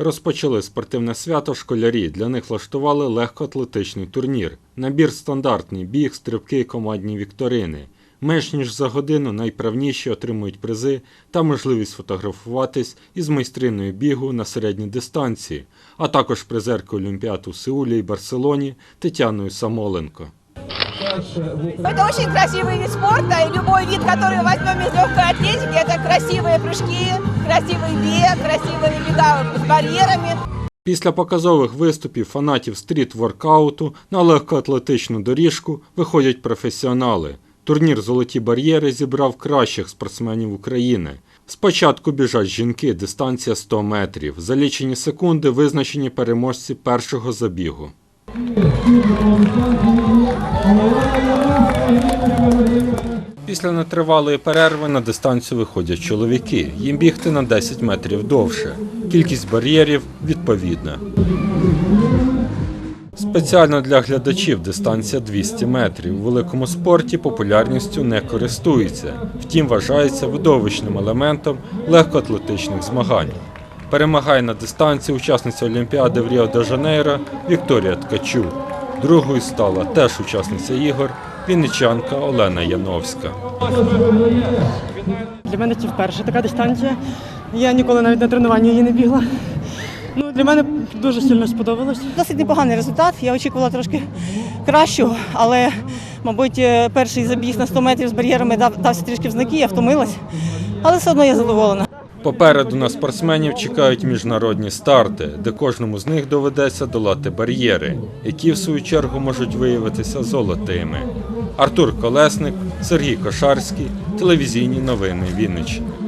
Розпочали спортивне свято школярі. Для них влаштували легкоатлетичний турнір. Набір стандартний, біг, стрибки, командні вікторини. Менш ніж за годину найправніші отримують призи та можливість фотографуватись із майстриною бігу на середній дистанції, а також призеркою Олімпіад у Сеулі і Барселоні Тетяною Самоленко. Это очень красивый вид спорта, и любой вид, который возьмем из легкой атлетики, это красивые прыжки, красивый бег, красивые бега с барьерами. Після показових виступів фанатів стріт-воркауту на легкоатлетичну доріжку виходять професіонали. Турнір Золоті бар'єри зібрав кращих спортсменів України. Спочатку біжать жінки, дистанція 100 метрів. За лічені секунди визначені переможці першого забігу. Після нетривалої перерви на дистанцію виходять чоловіки. Їм бігти на 10 метрів довше. Кількість бар'єрів відповідна. Спеціально для глядачів дистанція 200 метрів. У великому спорті популярністю не користується, втім вважається видовищним елементом легкоатлетичних змагань. Перемагає на дистанції учасниця Олімпіади в Ріо-де-Жанейро Вікторія Ткачук. Другою стала теж учасниця ігор вінничанка Олена Яновська. Для мене це вперше така дистанція. Я ніколи навіть на тренуванні її не бігла. Ну, для мене дуже сильно сподобалось. Досить непоганий результат. Я очікувала трошки кращого, але, мабуть, перший забіг на 100 метрів з бар'єрами дав, дався трішки в знаки, я втомилась. Але все одно я задоволена. Попереду на спортсменів чекають міжнародні старти, де кожному з них доведеться долати бар'єри, які в свою чергу можуть виявитися золотими. Артур Колесник, Сергій Кошарський, телевізійні новини Вінниччини.